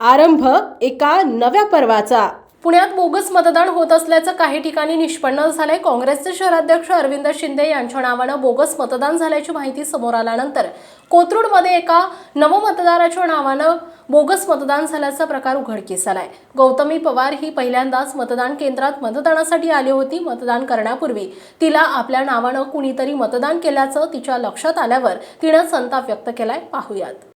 आरंभ एका नव्या पर्वाचा. पुण्यात बोगस मतदान होत असल्याचं काही ठिकाणी निष्पन्न झालंय. काँग्रेसचे शहराध्यक्ष अरविंद शिंदे यांच्या नावानं बोगस मतदान झाल्याची माहिती समोर आल्यानंतर कोथरूडमध्ये एका नवमतदाराच्या नावानं बोगस मतदान झाल्याचा प्रकार उघडकीस आलाय. गौतमी पवार ही पहिल्यांदाच मतदान केंद्रात मतदानासाठी आली होती. मतदान करण्यापूर्वी तिला आपल्या नावानं कुणीतरी मतदान केल्याचं तिच्या लक्षात आल्यावर तिनं संताप व्यक्त केलाय. पाहूयात.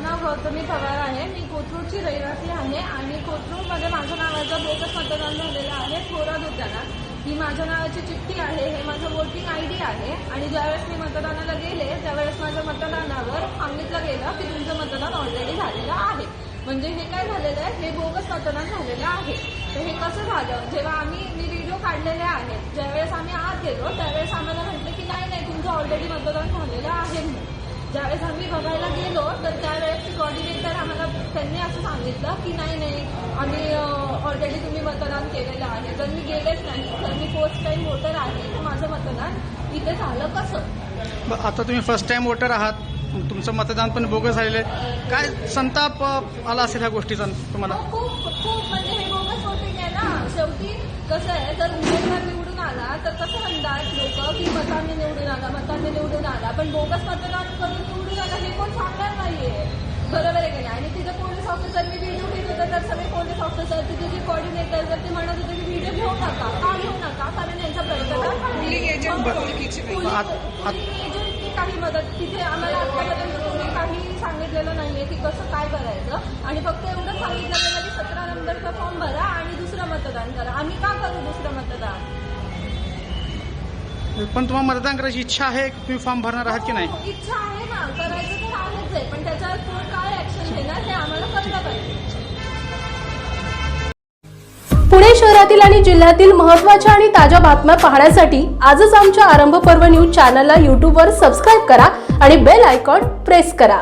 माझं नाव गौतमी पवार आहे. मी कोथरूडची रहिवासी आहे आणि कोथरूडमध्ये माझ्या नावाचं बोगस मतदान झालेलं आहे. थोरात उद्यानात ही माझ्या नावाची चिठ्ठी आहे. हे माझं वोटिंग आय डी आहे. आणि ज्यावेळेस मी मतदानाला गेले त्यावेळेस माझ्या मतदानावर सांगितलं गेलं की तुमचं मतदान ऑलरेडी झालेलं आहे. म्हणजे हे काय झालेलं आहे? हे बोगस मतदान झालेलं आहे. तर हे कसं झालं? जेव्हा आम्ही मी व्हिडिओ काढलेले आहेत. ज्यावेळेस आम्ही आत गेलो त्यावेळेस आम्हाला म्हटलं की नाही नाही तुमचं ऑलरेडी मतदान झालेलं आहे म्हणून. ज्यावेळेस आम्ही बघायला गेलो तर त्यावेळेस कॉर्डिनेटर आम्हाला त्यांनी असं सांगितलं की नाही नाही आम्ही ऑलरेडी तुम्ही मतदान केलेलं आहे. तर मी गेलेच नाही तर मी फर्स्ट टाईम वोटर आहे तर माझं मतदान इथे झालं कसं? आता तुम्ही फर्स्ट टाइम वोटर आहात तुमचं मतदान पण बोगस झालेलं आहे काय संताप आला असेल ह्या गोष्टीचा तुम्हाला? खूप खूप. म्हणजे हे बोगस आहे ना शेवटी कसं आहे जर उमेदवार निवडून आला तर कसं की मतांनी निवडून आला मतांनी निवडून आला पण बोगस मतदान करून निवडून आला हे कोण सांगणार नाहीये. बरोबर आहे की नाही? आणि तिथे पोलीस ऑफिसरनी व्हिडिओ घेत होतं तर सगळे पोलीस ऑफिसर तिथे जे कॉर्डिनेटर तर ते म्हणत होते की व्हिडिओ घेऊ नका का घेऊ नका? कारण यांचा प्रयत्न काही मदत तिथे आम्हाला आतापर्यंत काही सांगितलेलं नाहीये की कसं काय करायचं. आणि फक्त एवढं सांगितलं गेलं की सतरा नंबरचा फॉर्म भरा आणि दुसरं मतदान करा. आम्ही का करू दुसरं मतदान? पण तुम्हाला मतदान करायची इच्छा आहे? की तुम्ही फॉर्म भरणार आहात की नाही? हो, इच्छा आहे ना. करायचं तर आहेच आहे. पण त्याच्यावर कोण काय ऍक्शन घेणार हे आम्हाला कळलं पाहिजे. पुणे शहरातील आणि जिल्ह्यातील महत्त्वाच्या आणि ताज्या बातम्या पाहण्यासाठी आजच आमच्या आरंभ पर्व न्यूज चॅनलला यूट्यूबवर सबस्क्राईब करा आणि बेल आयकॉन प्रेस करा.